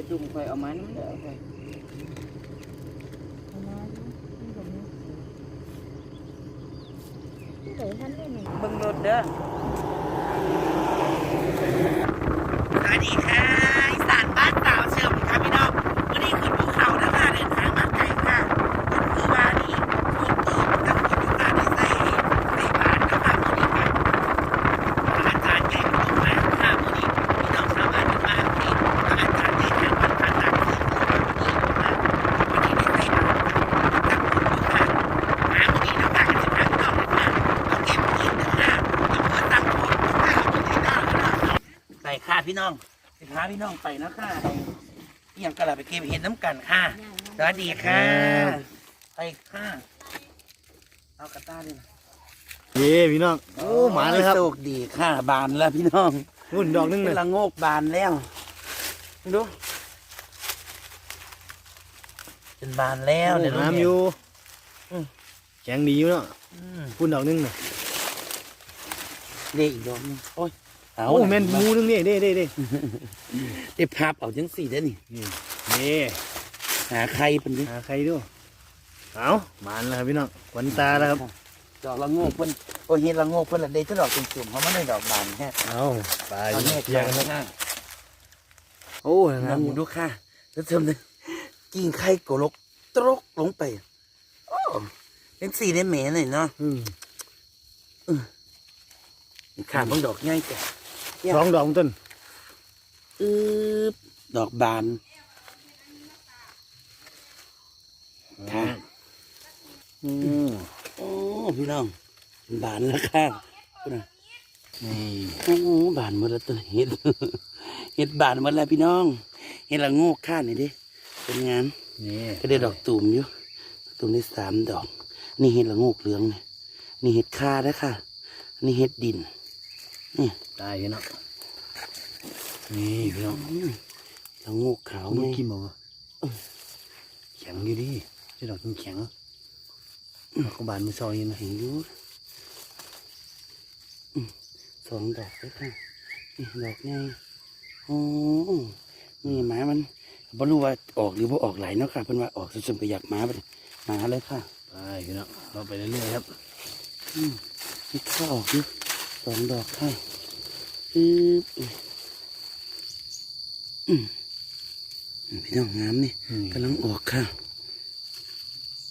จะดุมคอยเอา พี่น้องไปพาพี่น้องไปนะค่ะเอี่ยงกระลาไปเก็บเห็ดน้ำกันค่ะสวัสดีค่ะไปค่ะเอากระต้าด้วยนะเย้พี่น้องโอ้หมาเลยครับโชคดีค่ะบานแล้วพี่น้องหุ่นดอกนึงเป็เลยนละโงกบานแล้วดูเป็นบานแล้วเดี๋ยวน้ำอยู่อืมแข็งดีอยู่เนาะอืมหุ่นดอกนึงเลยเด็กอีกดอกหนึงโอ้ย เอาโอ้แม่นหมูนึงนี่เด้เด้เด้ได้พับเอาจังสี่เด้อนี่ นี่นี่หาใครเป็นดิหาใครดูเอาหมานแล้วครับพี่น้องขวัญตาแล้วครับดอกละโงกเพิ่นโอ้ยเห็ดละโงกเพิ่นละเด็จะดอกจุ่มๆเพราะมันได้ดอกบานแค่เอาไปเอาแม่เที่ยงกันค่ะครับโอ้ยน้ำหมูน้ำดูค่ะแล้วเทำเลยกิ่งไข่โกลกตรกลงไปโอ้เป็นสีได้แหม่หน่อยเนาะอืม ขาดบางดอกง่ายแต่ สองดอกต้นอึบดอกบานค่ะอืมโอ้พี่น้องเป็นบานแล้วค่ะพูดนะนี่โอ้บานหมดแล้วตัวเห็ดเห็ดบานหมดแล้วพี่น้องเห็ดละโงกข้านี่ดิเป็นงานนี่ก็ได้ดอกตูมอยู่ตูมได้สามดอก นี่เห็ดละโงกเหลืองเนี่ยนี่เห็ดคาแล้วค่ะ นี่เห็ดดิน นี่ตายพี่น้องนี่พี่น้องอืมละโงกขาวเอามืไงอกินบ่วะแข็งอยู่ดิที่ดอกแข็งๆดอกกระบาลมือซอยนะเห็นอยู่อืมสองดอกแล้วค่ะนี่ดอกไงโอ้นี่หมามันบ่รู้ว่าออกหรือบ่ออกไหลายเนาะค่ะเพิ่นว่าออกจนไปอยากหมาไปหมาเลยค่ะไปพี่น้องเราไปเรื่อยๆครับอืมนี่ข้าออกอยู่ สองดอกค่ะอืออืมอืมพี่น้องงามนี่อืมกำลังออกค่ะ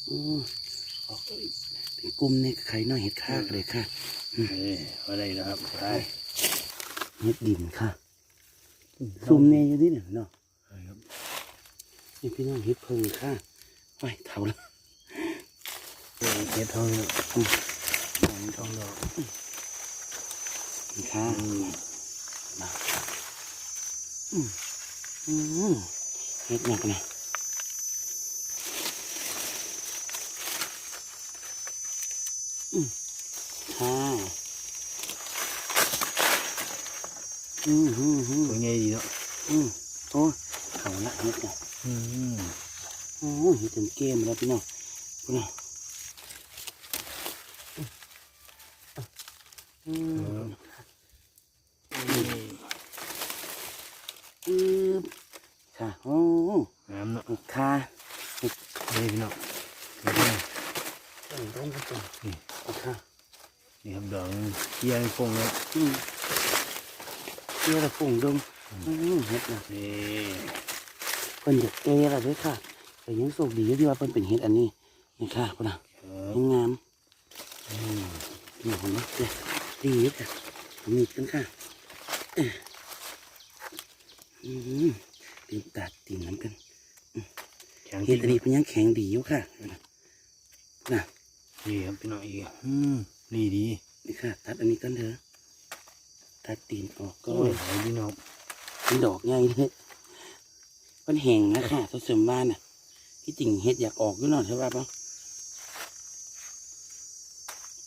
โอ้ออกเป็นกลุ่มนี่ไข่น้อยเห็ดข้ากเลยค่ะนี่อะไรนะครับไปเห็ดดินค่ะซุ่มเนี่ยอยู่ที่เนี่ยเนาะไปครับนี่พี่น้องเห็ดเพิงค่ะไว้เท่าละเห็ดทองเนี่ยทองดอกนี่ ค่ะอืมมาอืมอืมเห็ดหนักนะอืมค่ะอืมอืมอืมตัวใหญ่ดีเนาะอืมโอ้เขาละเห็ดนะอืมโอ้เห็ดเต็มเกมแล้วพี่น้องพี่น้องอืม นี่ อืมค่ะ โอ้ งามเนาะ ค่ะ นี่พี่น้องเห็ดนี่ ต้นต้นต้น นี่ ค่ะ นี่ครับด อกเยี่ยงฟงเลยอืมเกี่ยวกับฝุ่งดงอืมเห็ดนะนี่เพิ่นอยากเกยอะไรด้วยค่ะแต่ยังโชคดีอยู่ที่ว่าเพิ่นเป็นเห็ดอันนี้นี่ค่ะพุ่นน่ะครับยังงามอืมนี่ผมว่าเนี่ยดีอยู่ค่ะผมมีกันค่ะเอ้ยอืมตีนตัดตีนน้ำกันแข็งเห็ดอันนี้เป็นยังแข็งดีอยู่ค่ะน่ะนี่ครับพี่น้องอีกอืมดีดี นี่ค่ะ ตัดอันนี้กันเถอะตัดตีนออกก็โอ้ยหายพี่น้องเป็นดอกใหญ่เลยมันแห้งนะค่ะตัวเสริมบ้านน่ะที่จริงเห็ดอยากออกอยู่หน่อยใช่ป่ะปะ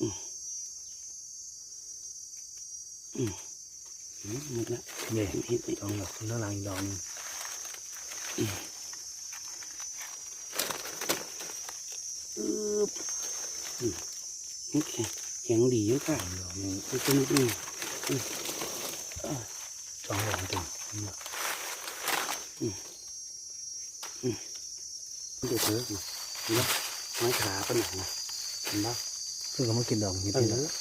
อืมอืมอืมหมดละเย่เห็ดนี่ดอกดอกข้างหลังอีกดอกหนึงอึ๊บอืมนี่แข็ง แข็งดีอยู่ค่ะดอกหนึงนี่ตัวนี้อืมสองดอกเต็มมันจะเถอะนี่เนาะไม้ขาเป็นหนังนะเห็นปะเพื่อก็มากินดอกเห็ดเอนี่อละ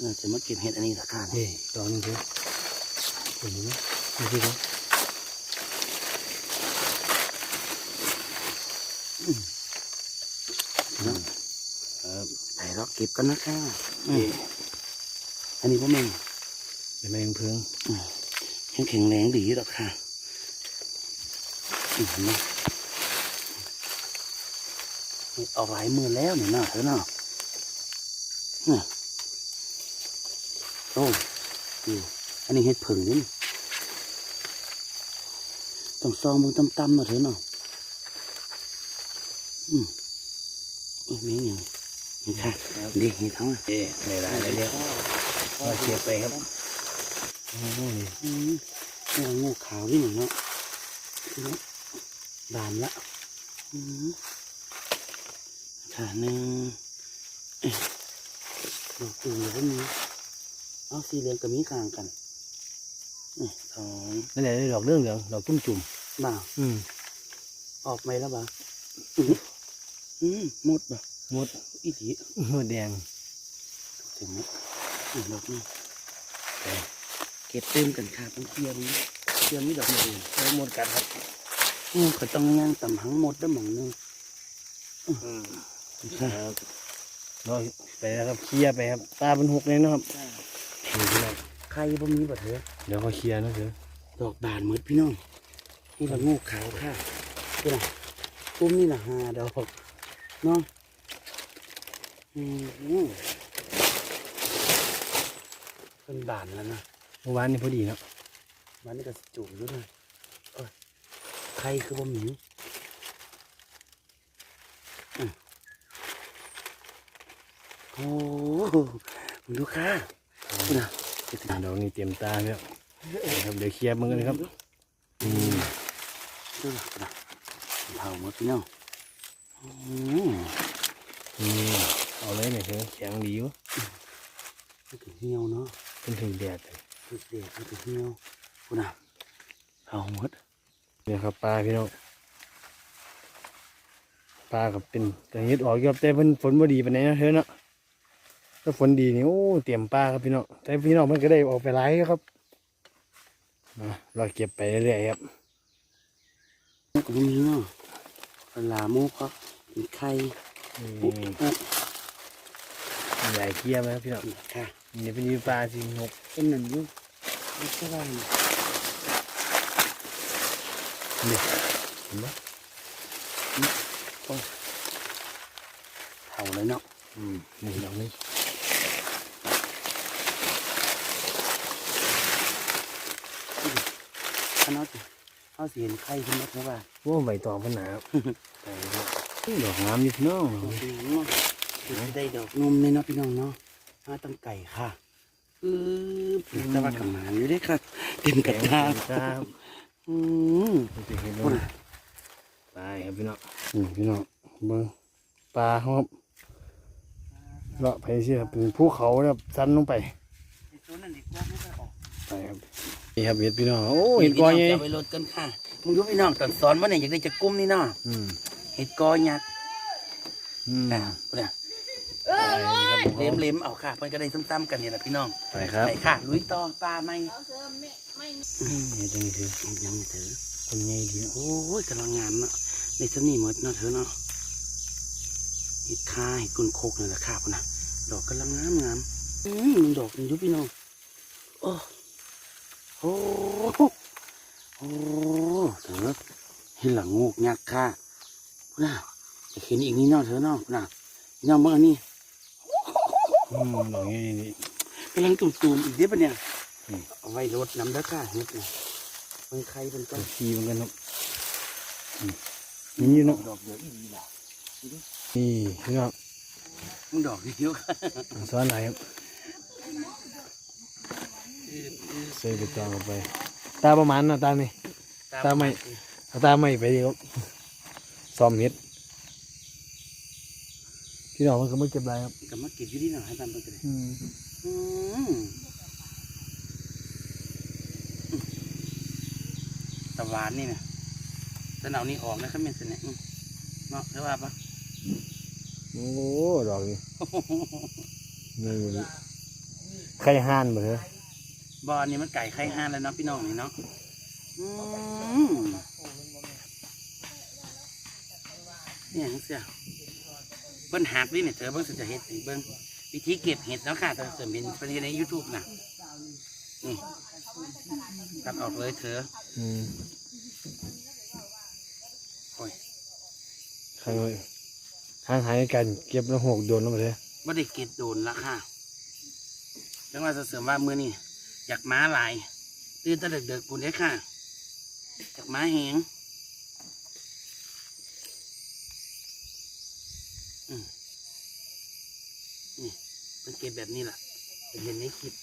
เราจะมาเก็บเห็ดอันนี้ราคาเฮ้ยดอกนึงเถอะเห็นไหมนี่คือเขา เนาะเออไปเราเก็บกันนะคะอืมอันนี้พ่อแม่งเห็นไหมยังเพิงยังแข็งแรงดีหรอกค่ะอืมเห็นไหมนี่ออกหลายมือแล้วเนี่ยเนาะเธอเนาะเนี่ยโอ้นี่อันนี้เห็ดผึ่งนี่นี่ต้องซองมือตำๆเนาะเธอเนาะอืมอุ้ยมีอย่างนี่ ค่ะดีเห็ดทั้งนั้นเอ๊ะไม่ได้เลยเนี่ยมาเก็บไปครับโอ้โหนี่อืมนี่งูขาวนี่หนึ่งเนาะเนาะบานละอืมขาหนึ่งเอ๊ะดอกอื่นเลยก็มีเอาสีเหลืองกับมีกลางกันนี่สองนั่นแหละดอกเรื่องเหลืองดอกจุ่มจุ่มบ่าวๆอืมออกไหมแล้วบ่าวอืมอืมหมดบ่าวห มดอีทีหมดแดงถึงไหมอืมดอกนี้เก็บเต็มกันค่ะต้องเคลียร์นี้เคลียร์นี้ดอกเดียวแล้วหมดกัดครับอืมเขาต้องย่างต่ำหังหมดได้หมองหนึงอืมค่ะครับรอไปแล้วครับเคลียร์ไปครับ ตาเป็นหกเลยเนาะครับนี่พี่น้องใครบ่มีบ่เถอะเดี๋ยวเขาเคลียร์นะเถอะดอกบานหมดพี่น้องนี่ละงูขาวค่ะนี่ละตุ้มนี่ละห้าดอกเนาะอืม เป็นบานแล้วนะเมื่อวานนี่พอดีเนาะมันนี่ก็สิจุ่มอยู่เลยโอ้ยใครคือบ่มีอืมโอ้โหมึงดูค่ะนี่นะอ่าดอกนี้เตรียมตาแล้วครับเดี๋ยวเคลียร์มือกันครับอืมดูนะดูนะเผาหมดพี่น้องอืมนี่ เอาเลยเนี่ยเถอะแข็งดีวะมันถึงเหี่ยวเนาะเป็นถึงแดดเลยมันเด็กมันถึงเหี่ยวดูนะเผาหมดเนี่ยครับปลาพี่น้องปลากับเป็นแต่เฮ็ดออกอยู่ครับแต่เพิ่นฝนบ่ดีปานใดนะเถอะเนาะถ้าฝนดีนี่โอ้เตรียมปลาครับพี่น้องแต่พี่น้องมันก็ได้ออกไปหลายอยู่ครับมาเราเก็บไปเรื่อยๆครับมันก็บ่มีเนาะปลาหมูก็มีไข่นี่ปุ๊บปุ๊บ ใหญ่เคลียร์ไหมครับพี่น้องนี่ค่ะนี่เป็นยีปลาจริงนกเป็นหนึ่งอยุไม่ใช่ว่านี่เห็นไหมเผาเลยเนาะอืมนี่ดอกนี้ถ้าเนาะเอาสีเห็นไข่ขึ้นมาเท่าว่าโอ้ใบตองมันหนาครับใส่ครับดอกน้ำนี่พี่น้อง ดอกนี้เนาะจะได้ดอกนมเลยเนาะพี่น้องเนาะมาตั้งไก่ค่ะอือแต่ว่ากำมานอยู่เด้ค่ะเต็มกระทะครับอืมมันจะเห็นว่าตายครับพี่น้องนี่พี่น้องเบิ้งปลาเขาครับเลาะไปเสียเป็นภูเขาแบบสั้นลงไปตัวนั้นดีกว่าไม่ได้ออกไปครับนี่ครับเห็ดพี่น้องโอ้เห็ดกอใหญ่จะไปรถกันค่ะมึงดูพี่น้องตอนสอนว่าเนี่ยอยากได้จะกุ้มนี่เนาะอืมเห็ดกอยักษ์อืมอ่า เนี่ยไปครับผมเล็มเล็มๆเอาค่ะมันก็ได้ซ้ำๆกันเนี่ยนะพี่น้องไปครับไปค่ะ ลุยต่อปลาไม่อืมเห็ดจังนี้คือยังไม่ถือคนใหญ่ดีเนาะโอ้ยกำลังงามเนาะในสนี่หมดเนาะเธอเนาะเห็ดคาเห็ดกุนโคกนี่แหละค่ะพุ่นนะดอกกำลังงามงามอืมดอกมันอยุบพี่น้องโอ้โหโอ้เธอเห็นหลังงูกยักษ์ค่ะพุ่นนะจะเห็นอีกนี่เนาะเธอเนาะพุ่นนะพี่น้องเมื่อนี่ อืมดอกใหญ่นี่กำลังตุ่มๆอีกเด้ปะเนี่ยอืมเอาไว้รดน้ำแล้วค่ะเห็ดเนี่ยเป็นใครเป็นตัต้วนขี้เหมือนกันครับอืมนี่อยู่เนาะดอกเดียวอีกนี่แหละนี่พี่น้องมึงดอกเดียวค่ะซ้อนไหนครับใส่ไปตองเข้าไป ตาประมาณนะตานี่ตามไม่เอาตาไม่ไปดีครับซ้อมเห็ด พี่น้องมันก็ไม่เก็บไรครับก็มาเก็บอยู่ที่หน่อยให้ตามไปกันเลยอืมอืมตะวันนี่นะสนเอานี่ออกนะครับเมนสนะอืมเนาะใช่ว่าปะโอ้ดอกนี่นี่ไข่ห่านบ่เหรอบอลนี่มันไก่ไข่ห้านแล้วเนาะพี่น้องนี่เนาะอืมเนี่ยจังเสีย เบิ้นหักนี่เนี่ยเธอเบิ้งสิจะเห็ดเบิ้งวิธีเก็บเห็ดเนาะค่ะแต่เสริมเป็นประเด็นใน YouTube น่ะนี่ตัดออกเลยเธออืมโอ้ยข้างเลยห่างหายกันเก็บแล้วหกโดนแล้วบ่เถอไม่ได้เก็บโดนละค่ะจังว่าเสริมว่ามือนี่อยากม้าหลายตื่นตะเด็กๆปุ่นเด้ค่ะอยากม้าแหงอืมนี่ เป็นเก็บแบบนี้แหละเป็นเห็นในคลิป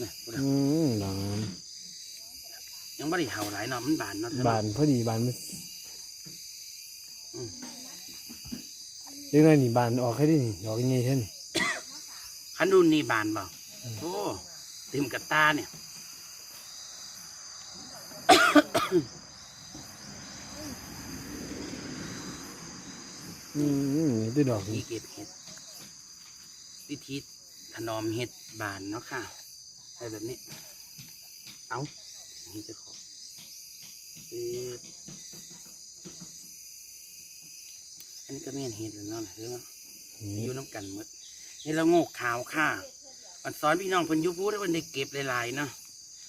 นี่พุ่นน่ะอืมดอกนั้นยังไม่ได้เห่าหลายเนาะมันบานเนาะเธอเนาะบานพอดีบานมันอืมเล็กน้อยนี่บานออกให้ได้นี่ดอกยังไงเท่านี่คันดูนี่บานเปล่าโอ้เต็มกับตาเนี่ยอืมนี่ด้วยดอกวิธีนี่เก็บเห็ด วิธีถนอมเห็ดบานเนาะค่ะอะไรแบบนี้ เอานี่จะขออันนี้ก็ไม่เห็นเห็ดแล้วเนาะเนาะอยู่น้ำกันหมดนี่เราโงกขาวค่ะมันสอนพี่น้องเพิ่นยุพูดได้เพิ่นได้เก็บหลายๆเนาะ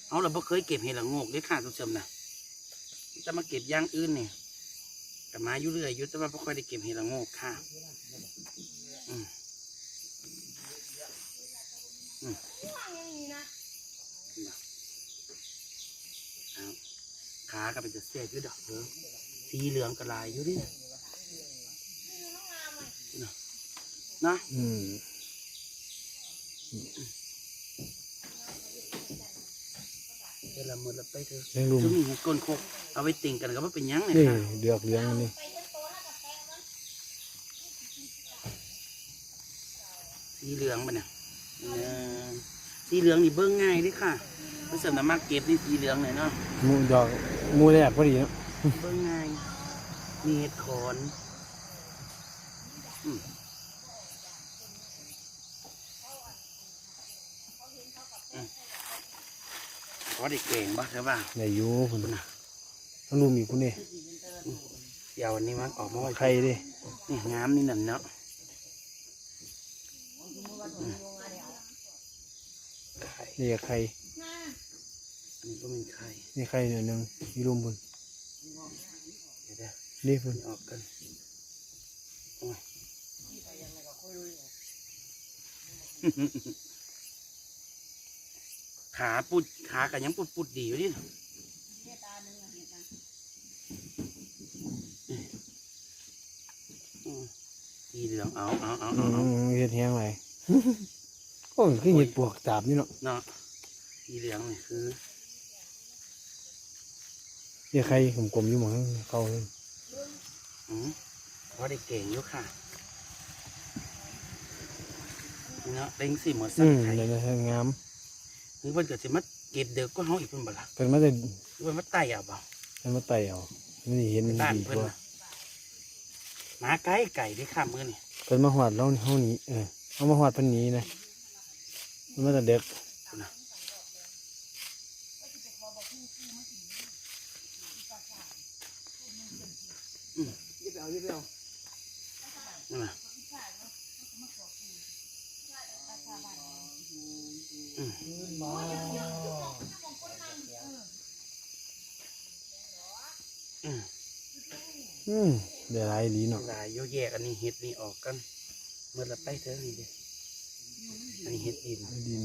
เอาเราบ่เคยเก็บเห็ดละโงกเด้อค่ะทุกชมนะจะมาเก็บย่างอื่นเนี่ยกับมาอยู่เรื่อยอยู่แต่ว่าบ่ค่อยได้เก็บเห็ดละโงกค่ะอืม อืมเอาขาก็เป็นจะเสียอยู่ดอกเถอสีเหลืองกระลายอยู่ดิเนะนะอืมเวลาหมดแล้วไปเถอะช่วงนี้ก้นโคกเอาไว้ติ่งกันก็ว่เป็นยังไงนี่ค่ะเดือกเหลืองนี่สีเหลืองมันเนี่ย สีเหลืองนี่เบิ้งง่ายเดิค่ะเพราะสำนักมากเก็บนี่สีเหลืองเลยเนาะหมูดอกหมูแรกพอดีเนาะเบิ้งง่ายมีเห็ดขอนอืมอืมขอได้เก่งบ้างใช่ป่ะในอยูคุณคุณน่ะต้องรูมีคุณนี่เดี๋ยววันนี้มันออกมาไว้ไข่ดินี่งามนี่นั่นเนาะอืมไข่ นี่ไข่อันนี้ก็เป็นไข่นี่ไข่เดี๋ยวหนึงมีรุมบุญเดี๋ยวเดี๋ยวนี่บุญนี่ออกกันโอ้ยขาปุดขากันยังปุดปุดๆดีอยู่ดิอืมดีเหลืองเอาเอาเอาอืเอาเอามเห็ดแห้งไรโอ้ยคือเห็ดปวกตาบนี่เนาะเนาะดีเหลืองนี่คือเดี๋ยวไข่กลมๆอยู่หมองเขาเลยอืมเพราะได้เก่งอยู่ค่ะเนาะเต็งสี่หมดสัอืกมไข่เดี๋ยวจะงามหรือว่าเกิดจะมาเก็บเด็กก็เฮาอีกเพิ่นบ่ล่ะเป็นมาแต่หรือว่ามาไต่เอาบ่เป็นมาไต่เอานี่เห็นมันบ้านดีเพิ่นกว่าน่ะหมาไก่ไก่ได้ข้ามมือนี่เป็นมาหอดเราเฮานี้เออเอามาหอดเพันนี้นะ มันมาแต่เด็กพุ่นน่ะอืมยิบเอายิบเอานั่นน่ะอืมอืมอืมเดี๋ยวไรดีเนาะลายโยแยกอันนี้เห็ดนี่ออกกันเมื่อละไปเถอะนี่ดิ อันนี้เห็ดดินดิน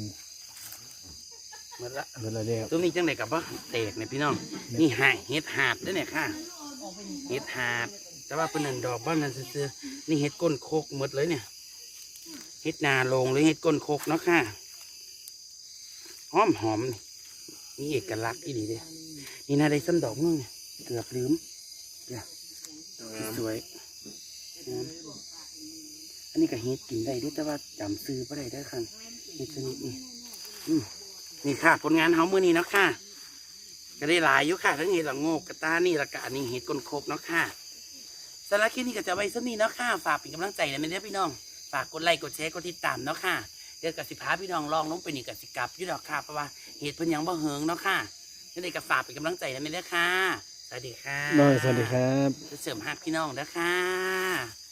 เมื่อละเดี๋ยวไรเด็กตัวนี้จังไดกับว่าแตกเนี่ยพี่น้อง นี่หายเห็ดหาดเด้วยเนี่ยค่ะ เห็ดหาด แต่ว่าเป็นนันดอกบ้านนั้นซื้อๆนี่เห็ดก้นโคกหมดเลยเนี่ย เห็ดนาลงหรือเห็ดก้นโคกเนาะค่ะ หอมหอมนี่นี่เอกลักษณ์อีดีเด้นี่นาได้ซ้ำดอกนึงเนี่ยเกือบลืมเดี๋ยวสวยงาม อันนี้ก็เห็ดกินได้เด้วยแต่ว่าจำซื้อไ่ได้ได้อค่ะเห็ดชนิดนี้อืมนี่ค่ะ ผลงานเฮามือนี้เนาะค่ะ ก็ได้หลายอยู่ค่ะ ทั้งเห็ดละโงกกระตานี่และกะอันนี้เห็ดก้นโคกเนาะค่ะสำหรับคลิปนี้ก็จะไว้สักนี้เนาะค่ะ ฝากเป็นกำลังใจนะไม่ได้อพี่น้อง ฝากกดไลค์กดแชร์กดติดตามเนาะค่ะเดี๋ยวกับสิพาพี่น้องลองลงไปนี่กับสิกลับอยุ่ดอกค่ะเพราะว่าเหตุเพิ่นยังบ่เหิงเนาะค่ะนี่เลยก็ฝากเป็นกำลังใจนะไม่ได้อค่ะ สวัสดีค่ะน้อยสวัสดีครับจะเสริมหักพี่น้องนะค่ะ